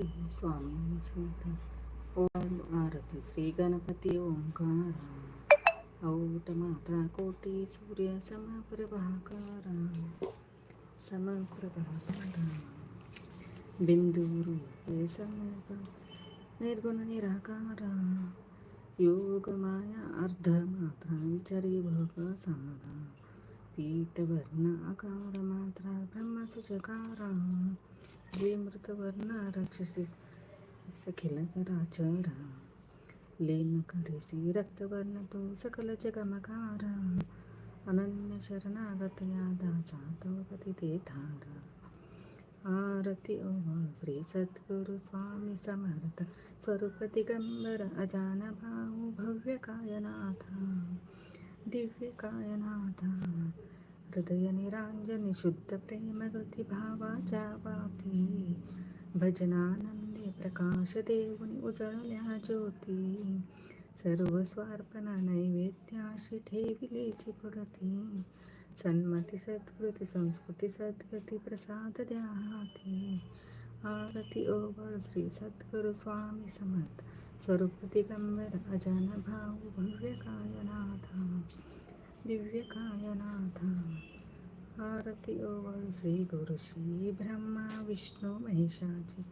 श्री स्वामी समर्थ ओम आरती श्री गणपती ओंकार औट मात्रा कोटी सूर्य समप्रभाकारा समप्रभाकारा बिंदू रूपे समप्र निर्गुण निराकारा योग माया अर्ध मात्रा विचारी भोग सारा पीतवर्ण आकार मात्रा ब्रह्मसुचकारा मृतवर्ण राक्षसी सखिल चराचरा लीन करिसी रक्तवर्ण तो सकल जगमकारा अनन्य शरणागत यादाचा तव गती ते थारा आरती ओवा श्री सद्गुरु स्वामी समर्थ स्वरूप गंबर अजान भाऊ भव्य कायनाथा दिव्य कायनाथा हृदय निरांजनी शुद्ध प्रेम भावाच्या वाती भजनानंदी प्रकाश उजळल्या ज्योती। सर्व स्वार्पणा नैवेद्याशी ठेविलेची पुढती सन्मती सद्कृती संस्कृती सद्गती प्रसाद द्या हाती आरती ओवळ श्री सद्गुरु स्वामी समर्थ। स्वरूप दिगंबर अजान भाऊ भव्य कायनाथा दिव्यकायनाथ। आरती ओवळ श्री गुरुशी ब्रह्मा विष्णू महेशाची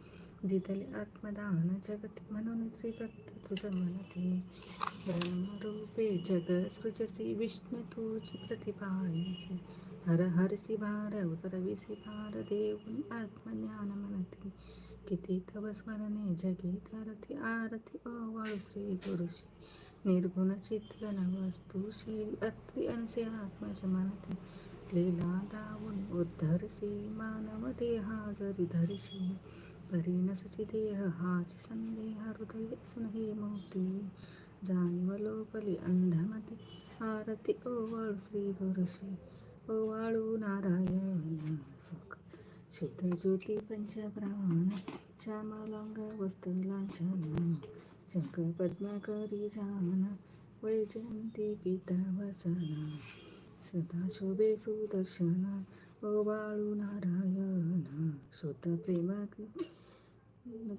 दिदले आत्मदान जगती म्हणून श्री दत्त तुझ म्हणते। ब्रह्मरूपे जग सृजसी विष्णू तुझी प्रतिपाळीसी हर हरसी भार उतरविसी भार देऊन आत्मज्ञान म्हणते। किती तव स्मरणे जगी तरती आरती ओवाळू श्री गुरुशी निर्गुण चित्तन वस्तुशी अत्री अनसे आत्मज म्हणते लीला दावून उद्धरसी मानव देहा जरी धरशी परिणसची देह हाची संदेह हृदय सुनही मोती। जाणीव लोपली अंधमती आरती ओवाळू श्री गुरुशी ओवाळू नारायण सुख। शुद्ध ज्योती पंचप्राण श्यामालांग वस्त्र लांछन शंख पद्माकरी जान वैजयंती पिता वसना। सदा शोभे सुदर्शन बाळू नारायण। श्रुत प्रेमा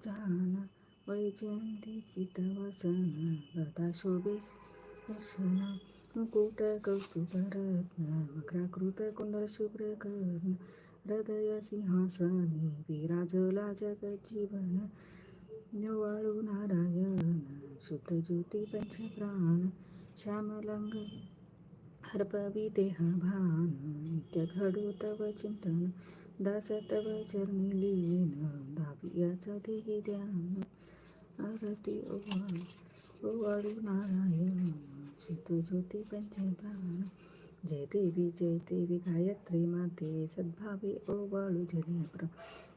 जान वैजयंती पिता वसन। सदा शोभे दर्शन मुकुट कौस्तुभरत्न वक्राकृत कुंडल शुभ्र कर्ण हृदय सिंहासनी विराजला जगजीवन। निवाळू नारायण शुद्ध ज्योती पंचप्राण श्यामलंग हरपवी देह भान नित्य घडू तव चिंतन दास तव चरणी लीन दाबियाचा देही ध्यान आरती ओवा ओवाळू नारायण शुद्ध ज्योती पंचप्राण जय देवी जय देवी गायत्री माते सद्भावे ओवाळू जने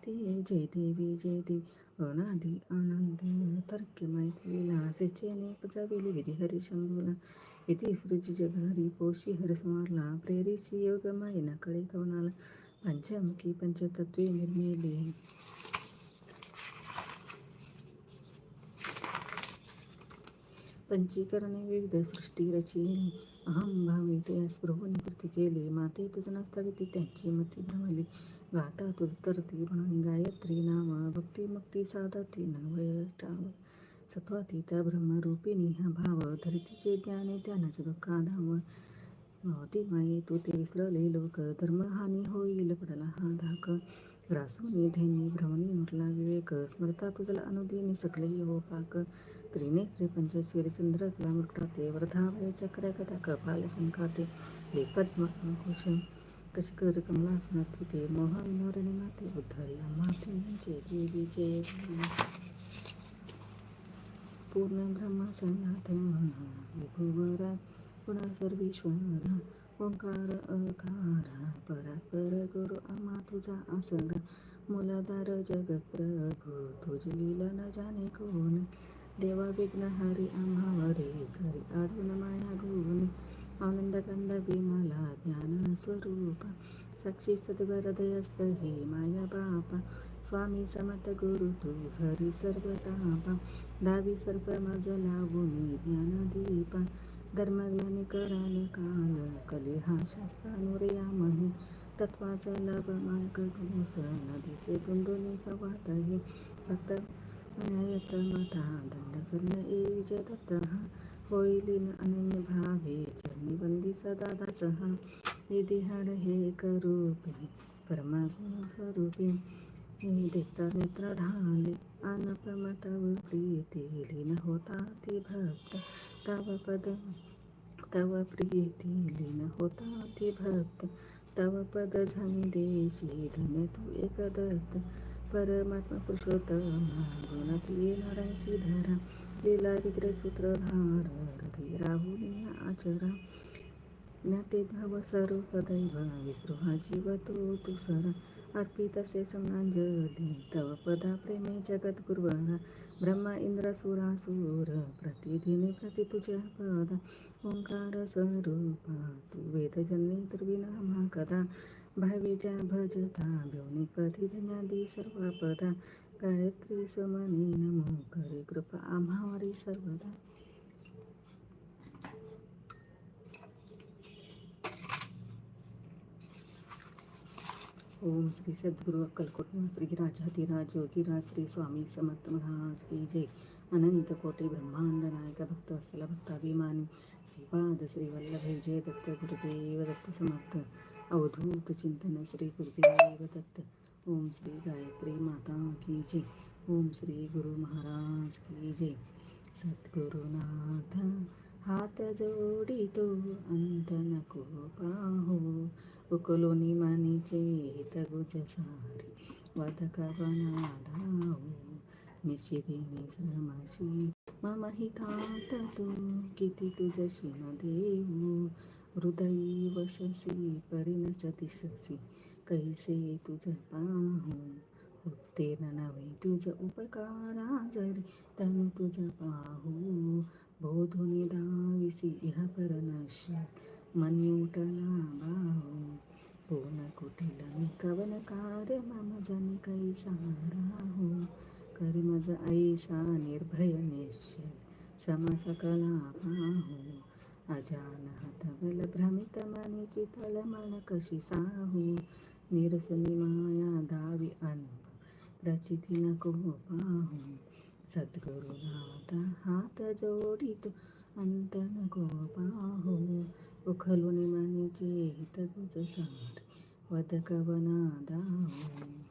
ते जय देवी जय देवी. अनादी आनंद तर्क मैथिलीला स्वेच्छेने पचाविली विधी हरी शंभूला विधी सृजी जग हरी पोशी हर प्रेरीची योग मायना कळे कवनाला. पंचमुखी पंचतत्वे निर्मिली. पंचीकरणे विविध सृष्टी रचिली. अहम भावी त्या स्पृहून कृती केली. माते तुझ नसतावी त्यांची मती भ्रमली गाता तुझतरती म्हणून गायत्री नाम भक्ती मुक्ती साधती नवटाव त्या ब्रह्मरूपिणी हा भाव धरतीचे ज्ञाने त्यानच दुःखा धाव. भवती माये तू ते विसरले लोक धर्महानी होईल पडला हा धाक. रासूनी धैनी भ्रमणी मुरला विवेक स्मरता तुझला अनुदिनी सकले हो पाक. त्रिनेत्रे पंचशीर चंद्र कला मृगटाते वर्धावय चक्र कथा कपाल शंखाते ले पद्म कशी कशकर कमलासन स्थिते मोह विनोरणी माते उद्धर्या माते म्हणजे देवी जय पूर्ण ब्रह्मा सनातन विभुवरा पुन्हा सर्वेश्वर ओंकार अकार परात्पर गुरु आम्हा तुझा आसरा मुलाधार जगत प्रभू तुझी लीला न जाने कोण देवा विघ्न हरी आम्हावरी घरी आडून माया गुण आनंद कंद विमला ज्ञान स्वरूप साक्षी सद्वरदयस्त हि माया बापा स्वामी समत गुरु तू हरी सर्व तापा दावी सर्प मज लावून ज्ञान दीपा। कराल काल। कली हा शास्त्रानुरया मही तत्वाचा लाभ मार्ग घोस न दिसे तुंडोनी भक्त न्याय प्रमाता दंड कर्ण ए विजय दत्त अनन्य भावे चरणी सदा दास। विधिहार हे करूपी परमागुण स्वरूपी हे देता नेत्र धाले प्रीती लीन होता ती भक्त। तव पद तव प्रीती लीन होता ती भक्त। तव पद झामी देशी धन्य तू एकदत्त। परमात्मा पुरुषोत्तम गुणात येणारा श्रीधरा लीला विद्र सूत्रधार हृदय राहुल आचरा. ज्ञाते भाव सर्व सदैव विसृहा जीव तो तू सरा अर्पित असे समांजली तव पदा प्रेमे जगत गुरुवरा. ब्रह्मा इंद्र सुरासुर प्रतिदिने प्रति तुझ्या पदा. ओंकार स्वरूपा तू वेदजन्मी दुर्विनामा कदा. भावीच्या भजता ब्योनी प्रतिधन्यादी सर्व पदा गायत्री समनी नमो करे कृपा आम्हावरी सर्वदा। ओम श्री सद्गुरु अक्कलकोट श्री राजाधिराज योगीराज श्री स्वामी समर्थ महाराज की जय। अनंत कोटी ब्रह्मांड नायक भक्त वत्सल भक्ताभिमानी। श्रीपाद श्री वल्लभ जय दत्त गुरुदेव दत्त समर्थ। अवधूत चिंतन श्री गुरुदेव दत्त ओम श्री गायत्री माता की जय। ओम श्री गुरु महाराज की जय। सद्गुरुनाथ हात जोडितो अंत नको पाहो। उकलोनी मानीचे तगुज सारे वादका धावो। निश्चितीने श्रमाशी मम हितात तू किती तुझशी न देऊ। हृदयी वससी परिणच दिससी कैसे तुझ पाहू? उत्तेन नवे तुझ उपकारा जरी तनु तुझ पाहू. बोधुनी दाविसी इह परनश्वर मनी उठला बाहू. कोण कुठील मी कवन कार मम जन कैसा राहू? हो करी मज ऐसा निर्भय निश्चय सम सकला पाहू. अजान हतबल भ्रमित मनी चितल मन कशी साहू निरसनी माया दावी अनुभव रचिती नको पाहू सद्गुरुनाथ हात जोडितो अंत नको पाहू उखलून मनीचे हित गुज सार वद कवना दाहू